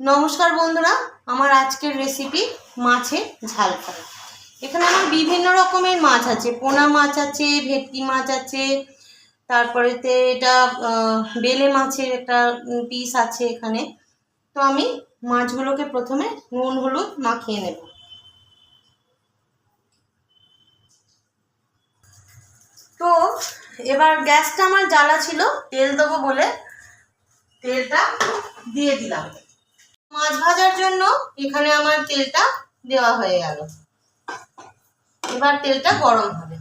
নমস্কার বন্ধুরা, আমার আজকের রেসিপি মাছের ঝাল ফ্রাই এখানে আমার বিভিন্ন রকমের মাছ আছে, পোনা মাছ আছে, ভেটকি মাছ আছে, তারপরেতে এটা বেলে মাছের একটা পিস আছে এখানে। তো আমি মাছগুলোকে প্রথমে নুন, হলুদ মাখিয়ে নেব। তো এবার গ্যাসটা আমার জ্বালা ছিল, তেল দেবো বলে তেলটা দিয়ে দিলাম। মাছ ভাজার জন্য এখানে আমার তেলটা দেওয়া হয়ে গেল। এবার তেলটা গরম হবে।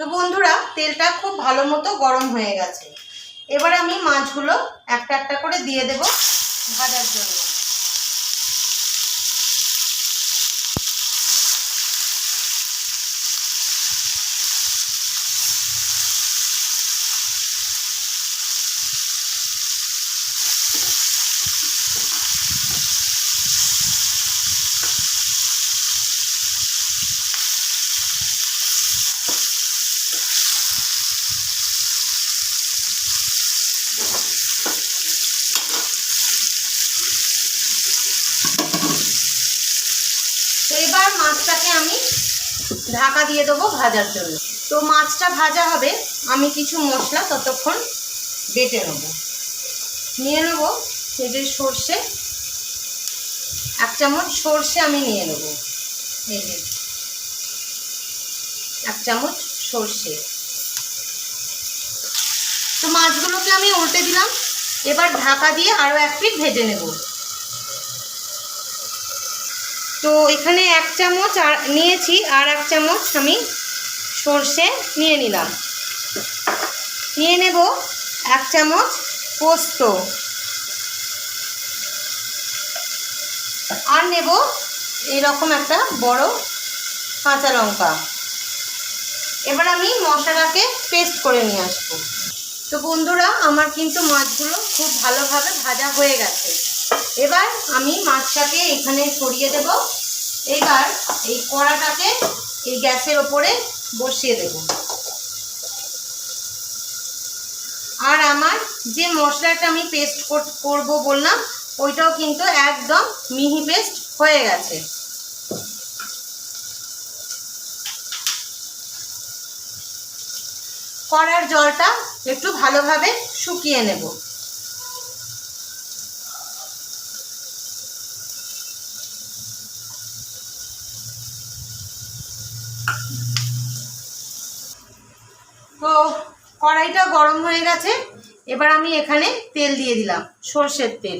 তো বন্ধুরা, তেলটা খুব ভালো মতো গরম হয়ে গেছে। এবার আমি মাছগুলো একটা একটা করে দিয়ে দেব ভাজার জন্য। তো এবার মাছটাকে আমি ঢাকা দিয়ে দেবো ভাজার জন্য। তো মাছটা ভাজা হবে, আমি কিছু মশলা ততক্ষণ বেটে নেব। নিয়ে নেব এই যে সর্ষে। এক চামচ সর্ষে আমি নিয়ে নেব। এই যে, এক চামচ সর্ষে। তো মাছগুলোকে আমি উল্টে দিলাম। এবার ঢাকা দিয়ে আরও এক পিঠ ভেজে নেব। তো এখানে এক চামচ আর নিয়েছি, আর এক চামচ আমি সর্ষে নিয়ে নিলাম। নিয়ে নেব এক চামচ পোস্ত। আর নেব এরকম একটা বড় কাঁচা লঙ্কা। এবার আমি মশলাটাকে পেস্ট করে নিয়ে আসব। তো বন্ধুরা, আমার কিন্তু মাছগুলো খুব ভালোভাবে ভাজা হয়ে গেছে। এবার আমি মাছটাকে এখানে সরিয়ে দেব। এবার এই কড়াটাকে এই গ্যাসের ওপরে বসিয়ে দেব। আর আমার যে মশলাটা আমি পেস্ট করব বললাম, ওইটাও কিন্তু একদম মিহি পেস্ট হয়ে গেছে। কড়ার জলটা একটু ভালোভাবে শুকিয়ে নেব। তো কড়াইটা গরম হয়ে গেছে। এবার আমি এখানে তেল দিয়ে দিলাম, সর্ষের তেল।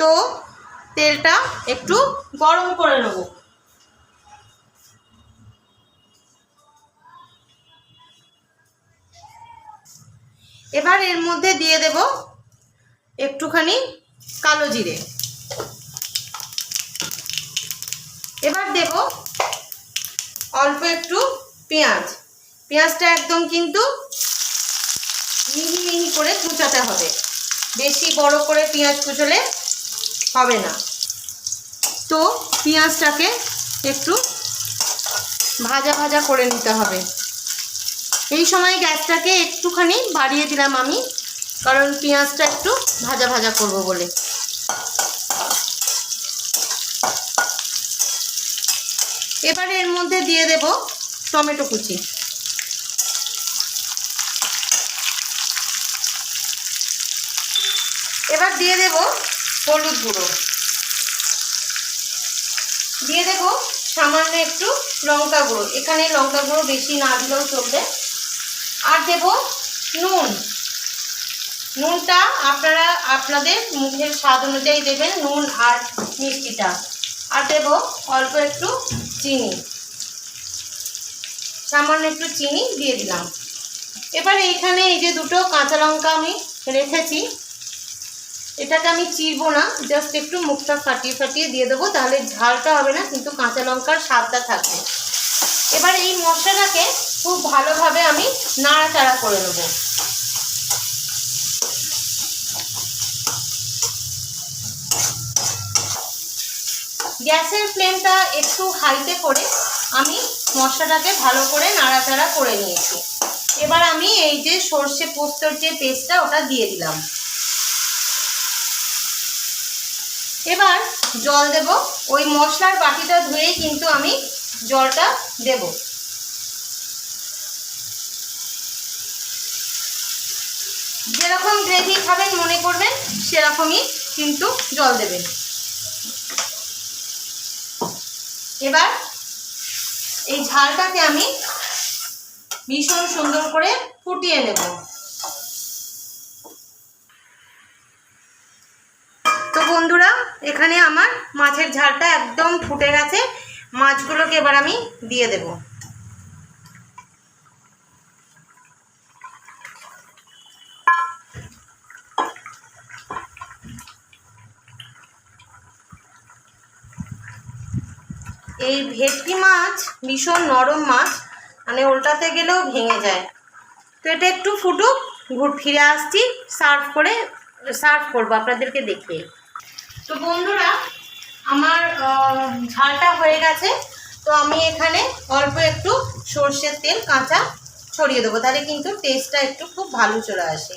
তো তেলটা একটু গরম করে নেব। এবার এর মধ্যে দিয়ে দেব একটুখানি কালো জিরে। এবার দেব অল্প একটু পেঁয়াজ। পেঁয়াজটা একদম কিন্তু মিহি মিহি করে কুচাতে হবে। বেশি বড় করে পেঁয়াজ কুচলে হবে না। তো পেঁয়াজটাকে একটু ভাজা ভাজা করে নিতে হবে। এই সময় গ্যাসটাকে একটুখানি বাড়িয়ে দিলাম আমি, কারণ পেঁয়াজটা একটু ভাজা ভাজা করব বলে। এবার এর মধ্যে দিয়ে দেব টমেটো কুচি। এবার দিয়ে দেব হলুদ গুঁড়ো। দিয়ে দেব সামান্য একটু লঙ্কা গুঁড়ো। এখানে লঙ্কা গুঁড়ো বেশি না দিলেও চলবে। আর দেব নুন। নুনটা আপনারা, আপনাদের মুখের স্বাদ অনুযায়ী দেবেন নুন আর মিষ্টিটা। আর দেব অল্প একটু চিনি। সামান্য একটু চিনি দিয়ে দিলাম। এবার এইখানে এই যে দুটো কাঁচা লঙ্কা আমি রেখেছি। এটাকে আমি চিরবো না জাস্ট একটু মুখটা ফাটিয়ে ফাটিয়ে দিয়ে দেবো, তাহলে ঝালটা হবে না, কিন্তু কাঁচা লঙ্কার স্বাদটা থাকবে। এবার এই মশলাটাকে খুব ভালোভাবে আমি নাড়াচাড়া করে নেব। গ্যাসের ফ্লেমটা একটু হাইতে করে আমি মশলাটাকে ভালো করে নাড়াচাড়া করে নিয়েছি। এবার আমি এই যে সর্ষে পোস্তর যে পেস্টটা ওটা দিয়ে দিলাম। এবার জল দেব। ওই মশলার বাটিটা ধুয়েই কিন্তু আমি জলটা দেব। যেরকম গ্রেভি খাবেন মনে করবেন, সেরকমই কিন্তু জল দেবেন। এবার এই ঝালটাকে আমি ভীষণ সুন্দর করে ফুটিয়ে নেব। তো বন্ধুরা, এখানে আমার মাছের ঝালটা একদম ফুটে গেছে। মাছগুলোকে এবার আমি দিয়ে দেব। এই ভেটকি মাছ ভীষণ নরম মাছ মানে উল্টাতে গেলেও ভেঙে যায়। তো এটা একটু ফুটুক, ঘুর ফিরে আসছি, সার্ভ করে, সার্ভ করব আপনাদেরকে দেখিয়ে। তো বন্ধুরা, আমার ঝালটা হয়ে গেছে, তো আমি এখানে অল্প একটু সর্ষের তেল কাঁচা ছড়িয়ে দেবো, তাহলে কিন্তু টেস্টটা একটু খুব ভালো চলে আসে।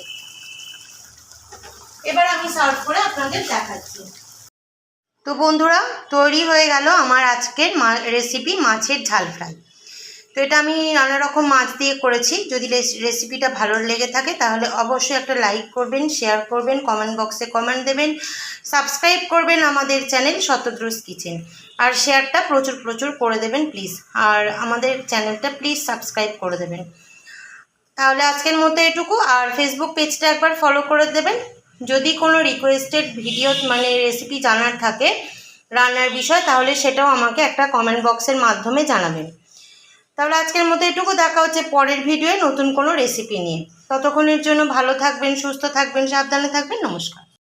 এবার আমি সার্ভ করে আপনাদের দেখাচ্ছি। তো বন্ধুরা, তৈরি হয়ে গেল আমার আজকের মা রেসিপি মাছের ঝাল ফ্রাই তো এটা আমি নানা রকম মাছ দিয়ে করেছি। যদি রেস- রেসিপিটা ভালো লেগে থাকে, তাহলে অবশ্যই একটা লাইক করবেন শেয়ার করবেন কমেন্ট বক্সে কমেন্ট দেবেন। সাবস্ক্রাইব করবেন আমাদের চ্যানেল শতদ্রুস কিচেন আর শেয়ারটা প্রচুর প্রচুর করে দেবেন প্লিজ আর আমাদের চ্যানেলটা প্লিজ সাবস্ক্রাইব করে দেবেন। তাহলে আজকের মতো এটুকু। আর ফেসবুক পেজটা একবার ফলো করে দেবেন। যদি কোনো রিকোয়েস্টেড ভিডিও মানে রেসিপি জানার থাকে, রান্নার বিষয়, তাহলে সেটাও আমাকে একটা কমেন্ট বক্সের মাধ্যমে জানাবেন। তাহলে আজকের মতো এটুকু, দেখা হচ্ছে পরের ভিডিওয়ে নতুন কোনো রেসিপি নিয়ে। ততক্ষণের জন্য ভালো থাকবেন, সুস্থ থাকবেন, সাবধানে থাকবেন, নমস্কার।